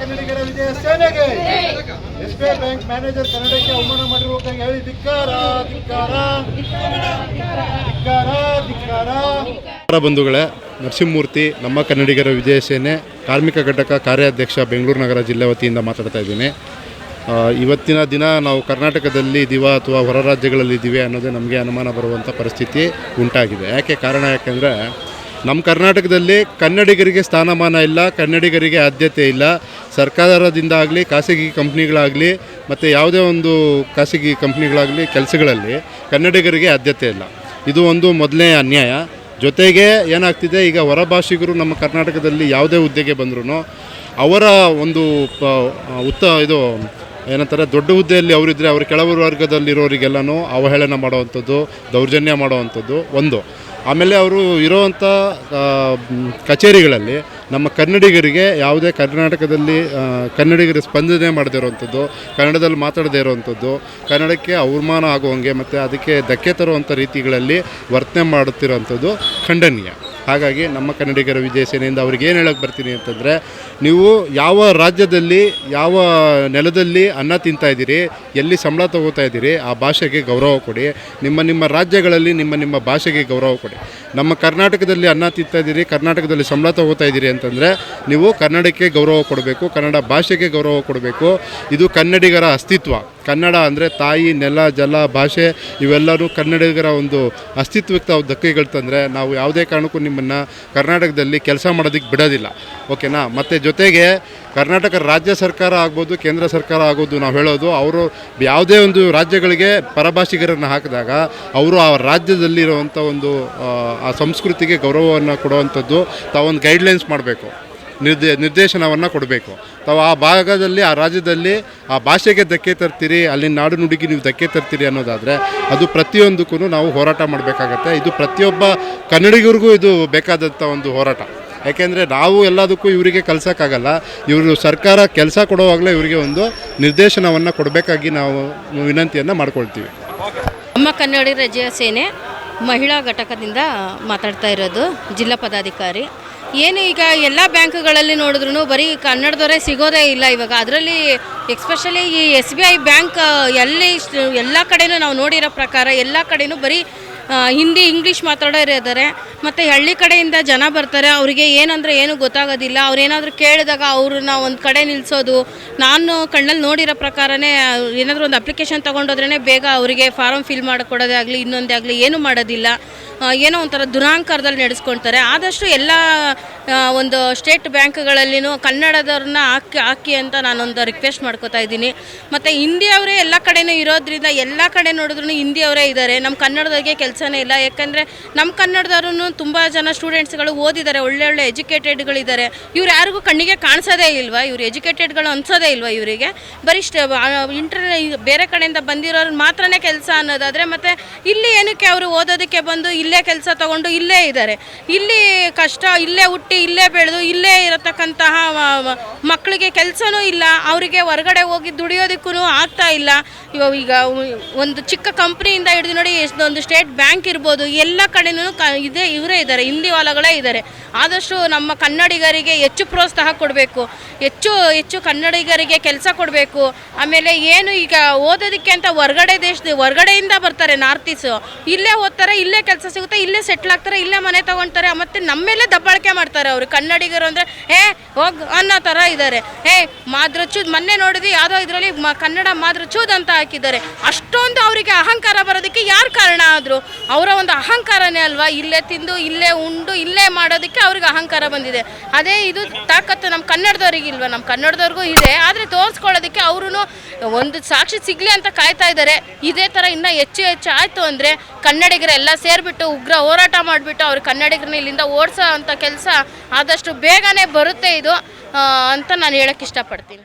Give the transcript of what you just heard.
ಕನ್ನಡಿಗರ ವಿಜಯ ಸೇನೆಗೆ. S B I bank manager ಕನ್ನಡಕ್ಕೆ ಅವಮಾನ ಹೇಳಿ, ಧಿಕ್ಕಾರ ಧಿಕ್ಕಾರ. ಧಿಕ್ಕಾರ ಧಿಕ್ಕಾರ. ಬಂಧುಗಳೇ, ನರಸಿಂಹಮೂರ್ತಿ, ನಮ್ಮ ಕನ್ನಡಿಗರ ವಿಜಯ ಸೇನೆ, ಕಾರ್ಮಿಕ ಘಟಕ ಕಾರ್ಯಾಧ್ಯಕ್ಷ ಬೆಂಗಳೂರು ನಗರ ಜಿಲ್ಲೆ ವತಿಯಿಂದ ಮಾತಾಡ್ತಾ ಇದ್ದೀನಿ. ಇವತ್ತಿನ ದಿನ ನಾವು ಕರ್ನಾಟಕದಲ್ಲಿ ದಿವಾ ಅಥವಾ ಹೊರ ರಾಜ್ಯಗಳಲ್ಲಿ ಇದ್ದೀವಿ ಅನ್ನೋದೇ ನಮಗೆ ಅನುಮಾನ ಬರುವಂಥ ಪರಿಸ್ಥಿತಿ ಉಂಟಾಗಿದೆ. ಯಾಕೆ ಕಾರಣ ಯಾಕೆಂದರೆ ನಮ್ಮ ಕರ್ನಾಟಕದಲ್ಲಿ ಕನ್ನಡಿಗರಿಗೆ ಸ್ಥಾನಮಾನ ಇಲ್ಲ, ಕನ್ನಡಿಗರಿಗೆ ಆದ್ಯತೆ ಇಲ್ಲ. ಸರ್ಕಾರದಿಂದ ಆಗಲಿ ಖಾಸಗಿ ಕಂಪ್ನಿಗಳಾಗಲಿ, ಮತ್ತು ಯಾವುದೇ ಒಂದು ಖಾಸಗಿ ಕಂಪ್ನಿಗಳಾಗಲಿ, ಕೆಲಸಗಳಲ್ಲಿ ಕನ್ನಡಿಗರಿಗೆ ಆದ್ಯತೆ ಇಲ್ಲ. ಇದು ಒಂದು ಮೊದಲನೇ ಅನ್ಯಾಯ. ಜೊತೆಗೆ ಏನಾಗ್ತಿದೆ, ಈಗ ಹೊರಭಾಷಿಗರು ನಮ್ಮ ಕರ್ನಾಟಕದಲ್ಲಿ ಯಾವುದೇ ಹುದ್ದೆಗೆ ಬಂದ್ರೂ ಅವರ ಒಂದು ಪ- ಉತ್ತ, ಇದು ಏನಂತಾರೆ, ದೊಡ್ಡ ಹುದ್ದೆಯಲ್ಲಿ ಅವರಿದ್ದರೆ ಅವರು ಕೆಳವರ ವರ್ಗದಲ್ಲಿರೋರಿಗೆಲ್ಲನೂ ಅವಹೇಳನ ಮಾಡುವಂಥದ್ದು, ದೌರ್ಜನ್ಯ ಮಾಡುವಂಥದ್ದು ಒಂದು. ಆಮೇಲೆ ಅವರು ಇರೋವಂಥ ಕಚೇರಿಗಳಲ್ಲಿ ನಮ್ಮ ಕನ್ನಡಿಗರಿಗೆ ಯಾವುದೇ ಕರ್ನಾಟಕದಲ್ಲಿ ಕನ್ನಡಿಗರು ಸ್ಪಂದನೆ ಮಾಡದೇ ಇರೋವಂಥದ್ದು ಕನ್ನಡದಲ್ಲಿ ಮಾತಾಡದೇ ಇರೋವಂಥದ್ದು, ಕನ್ನಡಕ್ಕೆ ಅವಮಾನ ಆಗುವಂಗೆ ಮತ್ತು ಅದಕ್ಕೆ ಧಕ್ಕೆ ತರುವಂಥ ರೀತಿಗಳಲ್ಲಿ ವರ್ತನೆ ಮಾಡುತ್ತಿರುವಂಥದ್ದು ಖಂಡನೀಯ. ಹಾಗಾಗಿ ನಮ್ಮ ಕನ್ನಡಿಗರ ವಿಜಯ ಸೇನೆಯಿಂದ ಅವ್ರಿಗೆ ಏನು ಹೇಳೋಕ್ಕೆ ಬರ್ತೀನಿ ಅಂತಂದರೆ, ನೀವು ಯಾವ ರಾಜ್ಯದಲ್ಲಿ, ಯಾವ ನೆಲದಲ್ಲಿ ಅನ್ನ ತಿಂತಾ ಇದ್ದೀರಿ, ಎಲ್ಲಿ ಸಂಬಳ ತಗೋತಾ ಇದ್ದೀರಿ, ಆ ಭಾಷೆಗೆ ಗೌರವ ಕೊಡಿ. ನಿಮ್ಮ ನಿಮ್ಮ ರಾಜ್ಯಗಳಲ್ಲಿ ನಿಮ್ಮ ನಿಮ್ಮ ಭಾಷೆಗೆ ಗೌರವ ಕೊಡಿ. ನಮ್ಮ ಕರ್ನಾಟಕದಲ್ಲಿ ಅನ್ನ ತಿಂತಾ ಇದ್ದೀರಿ, ಕರ್ನಾಟಕದಲ್ಲಿ ಸಂಬಳ ತಗೋತಾ ಇದ್ದೀರಿ ಅಂತಂದರೆ, ನೀವು ಕನ್ನಡಕ್ಕೆ ಗೌರವ ಕೊಡಬೇಕು, ಕನ್ನಡ ಭಾಷೆಗೆ ಗೌರವ ಕೊಡಬೇಕು. ಇದು ಕನ್ನಡಿಗರ ಅಸ್ತಿತ್ವ. ಕನ್ನಡ ಅಂದರೆ ತಾಯಿ, ನೆಲ, ಜಲ, ಭಾಷೆ ಇವೆಲ್ಲರೂ ಕನ್ನಡಿಗರ ಒಂದು ಅಸ್ತಿತ್ವಕ್ಕೆ ತಾವು ಧಕ್ಕೆಗಳು ತಂದರೆ ನಾವು ಯಾವುದೇ ಕಾರಣಕ್ಕೂ ನಿಮ್ಮನ್ನು ಕರ್ನಾಟಕದಲ್ಲಿ ಕೆಲಸ ಮಾಡೋದಕ್ಕೆ ಬಿಡೋದಿಲ್ಲ. ಓಕೆನಾ? ಮತ್ತು ಜೊತೆಗೆ ಕರ್ನಾಟಕ ರಾಜ್ಯ ಸರ್ಕಾರ ಆಗ್ಬೋದು, ಕೇಂದ್ರ ಸರ್ಕಾರ ಆಗೋದು ನಾವು ಹೇಳೋದು, ಅವರು ಯಾವುದೇ ಒಂದು ರಾಜ್ಯಗಳಿಗೆ ಪರಭಾಷಿಗರನ್ನು ಹಾಕಿದಾಗ ಅವರು ಆ ರಾಜ್ಯದಲ್ಲಿರುವಂಥ ಒಂದು, ಆ ಸಂಸ್ಕೃತಿಗೆ ಗೌರವವನ್ನು ಕೊಡುವಂಥದ್ದು ತಾವೊಂದು ಗೈಡ್ಲೈನ್ಸ್ ಮಾಡಬೇಕು. ನಿರ್ದೇ, ನಿರ್ದೇಶನವನ್ನು ಕೊಡಬೇಕು. ತಾವು ಆ ಭಾಗದಲ್ಲಿ, ಆ ರಾಜ್ಯದಲ್ಲಿ ಆ ಭಾಷೆಗೆ ಧಕ್ಕೆ ತರ್ತೀರಿ ಅಲ್ಲಿನ ನಾಡು ನುಡಿಗೆ ನೀವು ಧಕ್ಕೆ ತರ್ತೀರಿ ಅನ್ನೋದಾದರೆ ಅದು ಪ್ರತಿಯೊಂದಕ್ಕೂ ನಾವು ಹೋರಾಟ ಮಾಡಬೇಕಾಗತ್ತೆ. ಇದು ಪ್ರತಿಯೊಬ್ಬ ಕನ್ನಡಿಗರಿಗೂ ಇದು ಬೇಕಾದಂಥ ಒಂದು ಹೋರಾಟ. ಯಾಕೆಂದರೆ ನಾವು ಎಲ್ಲದಕ್ಕೂ ಇವರಿಗೆ ಕಲ್ಸೋಕ್ಕಾಗಲ್ಲ. ಇವರು ಸರ್ಕಾರ ಕೆಲಸ ಕೊಡುವಾಗಲೇ ಇವರಿಗೆ ಒಂದು ನಿರ್ದೇಶನವನ್ನು ಕೊಡಬೇಕಾಗಿ ನಾವು ವಿನಂತಿಯನ್ನು ಮಾಡ್ಕೊಳ್ತೀವಿ. ನಮ್ಮ ಕನ್ನಡ ರಜೆಯ ಸೇನೆ ಮಹಿಳಾ ಘಟಕದಿಂದ ಮಾತಾಡ್ತಾ ಇರೋದು ಜಿಲ್ಲಾ ಪದಾಧಿಕಾರಿ ಏನು ಈಗ ಎಲ್ಲ ಬ್ಯಾಂಕ್ಗಳಲ್ಲಿ ನೋಡಿದ್ರು ಬರೀ ಕನ್ನಡದವರೇ ಸಿಗೋದೇ ಇಲ್ಲ ಇವಾಗ. ಅದರಲ್ಲಿ ಎಕ್ಸ್ಪೆಷಲಿ ಈ ಎಸ್ ಬಿ ಐ ಬ್ಯಾಂಕ್ ಎಲ್ಲಿ ಎಲ್ಲ ಕಡೆನೂ ನಾವು ನೋಡಿರೋ ಪ್ರಕಾರ ಎಲ್ಲ ಕಡೆನೂ ಬರೀ ಹಿಂದಿ, ಇಂಗ್ಲೀಷ್ ಮಾತಾಡೋರು ಇದ್ದಾರೆ ಮತ್ತು ಹಳ್ಳಿ ಕಡೆಯಿಂದ ಜನ ಬರ್ತಾರೆ. ಅವರಿಗೆ ಏನಂದರೆ ಏನು ಗೊತ್ತಾಗೋದಿಲ್ಲ. ಅವ್ರೇನಾದರೂ ಕೇಳಿದಾಗ ಅವ್ರನ್ನ ಒಂದು ಕಡೆ ನಿಲ್ಲಿಸೋದು ನಾನು ಕಣ್ಣಲ್ಲಿ ನೋಡಿರೋ ಪ್ರಕಾರನೇ ಏನಾದರೂ ಒಂದು ಅಪ್ಲಿಕೇಶನ್ ತೊಗೊಂಡೋದ್ರೇ ಬೇಗ ಅವರಿಗೆ ಫಾರಮ್ ಫಿಲ್ ಮಾಡಿಕೊಡೋದೇ ಆಗಲಿ, ಇನ್ನೊಂದೇ ಆಗಲಿ ಏನೂ ಮಾಡೋದಿಲ್ಲ. ಏನೋ ಒಂಥರ ದುರಾಂಕಾರದಲ್ಲಿ ನಡೆಸ್ಕೊಳ್ತಾರೆ. ಆದಷ್ಟು ಎಲ್ಲ ಒಂದು ಸ್ಟೇಟ್ ಬ್ಯಾಂಕ್ಗಳಲ್ಲಿನೂ ಕನ್ನಡದವ್ರನ್ನ ಹಾಕಿ ಹಾಕಿ ಅಂತ ನಾನೊಂದು ರಿಕ್ವೆಸ್ಟ್ ಮಾಡ್ಕೋತಾ ಇದ್ದೀನಿ. ಮತ್ತು ಹಿಂದಿಯವರೇ ಎಲ್ಲ ಕಡೆಯೂ ಇರೋದ್ರಿಂದ ಎಲ್ಲ ಕಡೆ ನೋಡಿದ್ರು ಹಿಂದಿಯವರೇ ಇದ್ದಾರೆ. ನಮ್ಮ ಕನ್ನಡದವ್ರಿಗೆ ಕೆಲಸನೇ ಇಲ್ಲ. ಯಾಕಂದರೆ ನಮ್ಮ ಕನ್ನಡದವ್ರೂ ತುಂಬ ಜನ ಸ್ಟೂಡೆಂಟ್ಸ್ಗಳು ಓದಿದ್ದಾರೆ, ಒಳ್ಳೆ ಒಳ್ಳೆ ಎಜುಕೇಟೆಡ್ಗಳಿದ್ದಾರೆ ಇವ್ರು ಯಾರಿಗೂ ಕಣ್ಣಿಗೆ ಕಾಣಿಸೋದೇ ಇಲ್ವಾ? ಇವ್ರು ಎಜುಕೇಟೆಡ್ಗಳು ಅನ್ಸೋದೇ ಇಲ್ವಾ ಇವರಿಗೆ? ಬರೀ ಇಂಟರ್ ಬೇರೆ ಕಡೆಯಿಂದ ಬಂದಿರೋರು ಮಾತ್ರನೇ ಕೆಲಸ ಅನ್ನೋದಾದರೆ ಮತ್ತು ಇಲ್ಲಿ ಏನಕ್ಕೆ ಅವರು ಓದೋದಕ್ಕೆ ಬಂದು ಇಲ್ಲೇ ಕೆಲಸ ತಗೊಂಡು ಇಲ್ಲೇ ಇದ್ದಾರೆ? ಇಲ್ಲಿ ಕಷ್ಟ, ಇಲ್ಲೇ ಹುಟ್ಟಿ, ಇಲ್ಲೇ ಬೆಳೆದು, ಇಲ್ಲೇ ಇರತಕ್ಕಂತಹ ಮಕ್ಕಳಿಗೆ ಕೆಲಸನೂ ಇಲ್ಲ. ಅವರಿಗೆ ಹೊರಗಡೆ ಹೋಗಿ ದುಡಿಯೋದಕ್ಕೂ ಆಗ್ತಾ ಇಲ್ಲ. ಇವಾಗ ಈಗ ಒಂದು ಚಿಕ್ಕ ಕಂಪ್ನಿಯಿಂದ ಹಿಡಿದು ನೋಡಿ ಎಷ್ಟೊಂದು ಸ್ಟೇಟ್ ಬ್ಯಾಂಕ್ ಇರ್ಬೋದು, ಎಲ್ಲ ಕಡೆನೂ ಕ, ಇದೇ, ಇವರೇ ಇದ್ದಾರೆ, ಹಿಂದಿ ವಾಲಗಳೇ ಇದ್ದಾರೆ. ಆದಷ್ಟು ನಮ್ಮ ಕನ್ನಡಿಗರಿಗೆ ಹೆಚ್ಚು ಪ್ರೋತ್ಸಾಹ ಕೊಡಬೇಕು, ಹೆಚ್ಚು ಹೆಚ್ಚು ಕನ್ನಡಿಗರಿಗೆ ಕೆಲಸ ಕೊಡಬೇಕು. ಆಮೇಲೆ ಏನು ಈಗ ಓದೋದಕ್ಕೆ ಅಂತ ಹೊರ್ಗಡೆ ದೇಶದ, ಹೊರ್ಗಡೆಯಿಂದ ಬರ್ತಾರೆ ನಾರ್ತ್ ಈಸ್ಟು ಇಲ್ಲೇ ಓದ್ತಾರೆ, ಇಲ್ಲೇ ಕೆಲಸ ಸಿಗುತ್ತೆ, ಇಲ್ಲೇ ಸೆಟ್ಲ್ ಆಗ್ತಾರೆ, ಇಲ್ಲೇ ಮನೆ ತಗೊಳ್ತಾರೆ, ಮತ್ತು ನಮ್ಮೆಲ್ಲೇ ದಬ್ಬಾಳಿಕೆ ಮಾಡ್ತಾರೆ ಅವರು. ಕನ್ನಡಿಗರು ಅಂದರೆ, ಹೇ, ಹೋಗ್, ಅನ್ನೋ ಥರ ಇದ್ದಾರೆ. ಹೇ ಮಾದ್ರಚೂದ್ ಮೊನ್ನೆ ನೋಡಿದ್ವಿ, ಯಾವುದೋ ಇದರಲ್ಲಿ ಕನ್ನಡ ಮಾದ್ರಚೂದ್ ಅಂತ ಹಾಕಿದ್ದಾರೆ. ಅಷ್ಟೊಂದು ಅವರಿಗೆ ಅಹಂಕಾರ ಬರೋದಕ್ಕೆ ಯಾರು ಕಾರಣ ಆದರು? ಅವರ ಒಂದು ಅಹಂಕಾರನೇ ಅಲ್ವಾ? ಇಲ್ಲೇ ತಿಂದು, ಇಲ್ಲೇ ಉಂಡು, ಇಲ್ಲೇ ಮಾಡೋದಕ್ಕೆ ಅವ್ರಿಗೆ ಅಹಂಕಾರ ಬಂದಿದೆ. ಅದೇ ಇದು ತಾಕತ್ತು ನಮ್ಮ ಕನ್ನಡದವ್ರಿಗೆ ಇಲ್ವಾ? ನಮ್ಮ ಕನ್ನಡದವ್ರಿಗೂ ಇದೆ. ಆದರೆ ತೋರಿಸ್ಕೊಳ್ಳೋದಕ್ಕೆ ಅವರು ಒಂದು ಸಾಕ್ಷಿ ಸಿಗಲಿ ಅಂತ ಕಾಯ್ತಾ ಇದ್ದಾರೆ. ಇದೇ ಥರ ಇನ್ನೂ ಹೆಚ್ಚು ಹೆಚ್ಚು ಆಯಿತು ಅಂದರೆ ಕನ್ನಡಿಗರೆಲ್ಲ ಸೇರಿಬಿಟ್ಟು ಉಗ್ರ ಹೋರಾಟ ಮಾಡಿಬಿಟ್ಟು ಅವ್ರ ಕನ್ನಡಿಗರನ್ನ ಇಲ್ಲಿಂದ ಓಡಿಸೋ ಅಂಥ ಕೆಲಸ ಆದಷ್ಟು ಬೇಗನೆ ಬರುತ್ತೆ ಇದು ಅಂತ ನಾನು ಹೇಳೋಕ್ಕೆ ಇಷ್ಟಪಡ್ತೀನಿ.